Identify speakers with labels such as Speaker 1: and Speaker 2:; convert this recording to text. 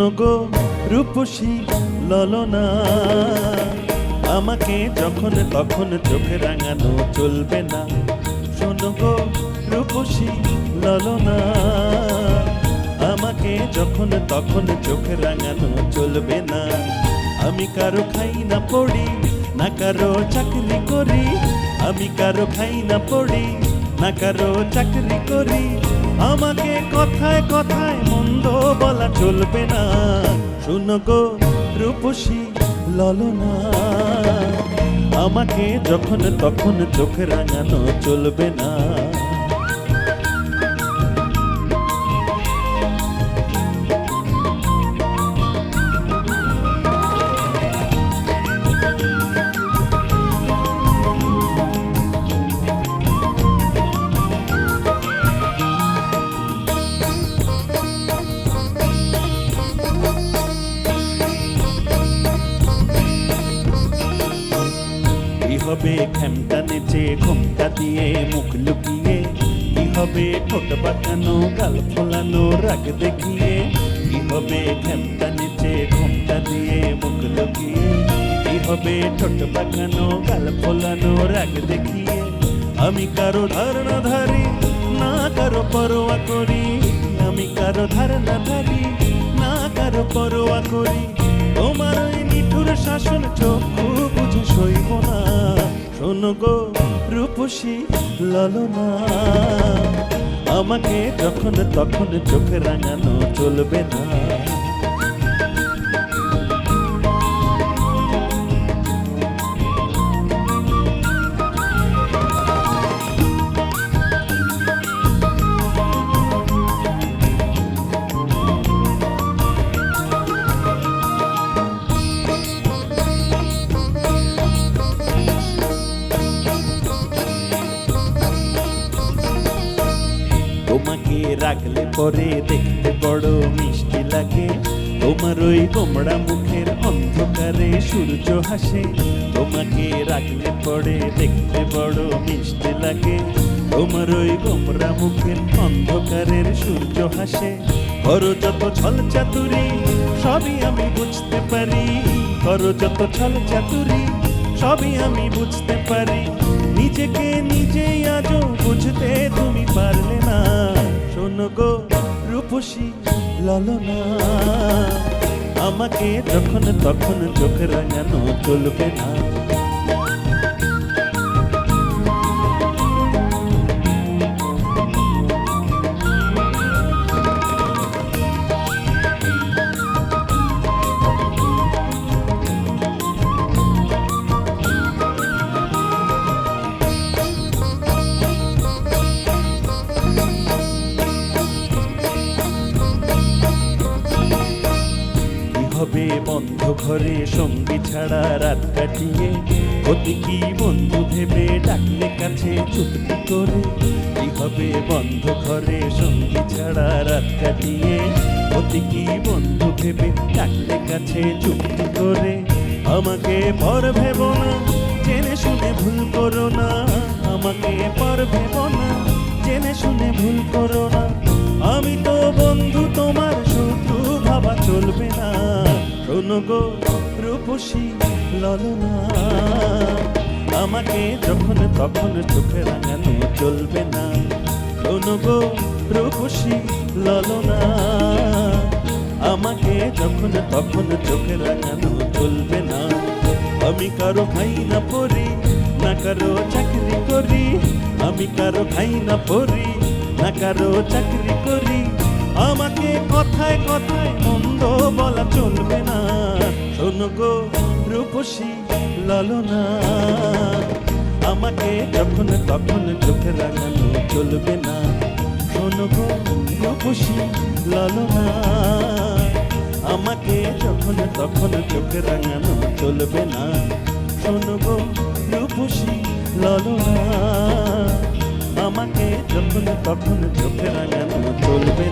Speaker 1: গো রূপসী ললনা। আমাকে যখন তখন চোখে রাঙানো চলবে না। শোনো গো রূপসী ললনা। আমাকে যখন তখন চোখে রাঙানো চলবে না। আমি কারও খাই না পড়ি, না কারও চাকরি করি। আমি কারও খাই না পড়ি, না কারও চাকরি করি। আমাকে কথায় কথায় মন্দ বলা চলবে না। শুনো গো রূপসী ললনা, আমাকে যখন তখন চোখ রাঙানো চলবে না। হবে ঘ্যামটা নেচে ঘুমটা দিয়ে মুখ লুকিয়ে? কি হবে ঠোঁট বাঁকানো, গাল ফোলানো, রাগ দেখিয়ে? কি হবে ঘ্যামটা নেচে ঘুমটা দিয়ে মুখ লুকিয়ে? কি হবে ঠোঁট বাঁকানো, গাল ফোলানো, রাগ দেখিয়ে? আমি কারও ধারণা ধারি না কারও পরোয়া করি। আমি কারও ধারণা ধারি না কারও পরোয়া করি। তোমার নিঠুর শাসন চক্ষু বুঝে সইব না। শোনো গো রূপসী ললনা আমাকে যখন তখন চোখে রাঙানো চলবে না। রাখলে পরে দেখতে বড় মিষ্টি লাগে। তোমার ওই গোমড়া মুখের অন্ধকারে সূর্য হাসে। তোমাকে রাখলে পরে দেখতে বড় মিষ্টি লাগে। তোমার ওই গোমড়া মুখের অন্ধকারের সূর্য হাসে। করো যত ছল চাতুরি, সবই আমি বুঝতে পারি। করো যত ছল চাতুরি, সবই আমি বুঝতে পারি। নিজেকে নিজেই আজও বুঝতে রূপসী ললনা। আমাকে যখন তখন চোখ রাঙানো চলবে না। ঘরে সঙ্গী ছাড়া রাত কাটিয়ে অতি কি বন্ধু ভেবে ডাকলে কাছে চুপটি করে? কি হবে বন্ধ ঘরে সঙ্গী ছাড়া রাত কাটিয়ে অতি কি বন্ধু ভেবে ডাকলে কাছে চুপটি করে? আমাকে পর ভেব না, জেনে শুনে ভুল করো না। আমাকে পর ভেব না, জেনে শুনে ভুল করো গো রূপসী ললনা। আমাকে যখন তখন চোখে রাঙানো চলবে না। গো রূপসী ললনা। আমাকে যখন তখন চোখে রাঙানো চলবে না। আমি কারও খাই না পড়ি না কারও চাকরি করি। আমি কারও খাই না পড়ি না কারও চাকরি করি। আমাকে কথায় কথায় মন্দ বলা চলবে গো রূপসী ললনা। আমাকে যখন তখন চোখে রাঙানো চলবে না। শোনো গো রূপসী ললনা। আমাকে যখন তখন চোখে রাঙানো চলবে না। শোনো গো রূপসী ললনা। আমাকে যখন তখন চোখে রাঙানো চলবে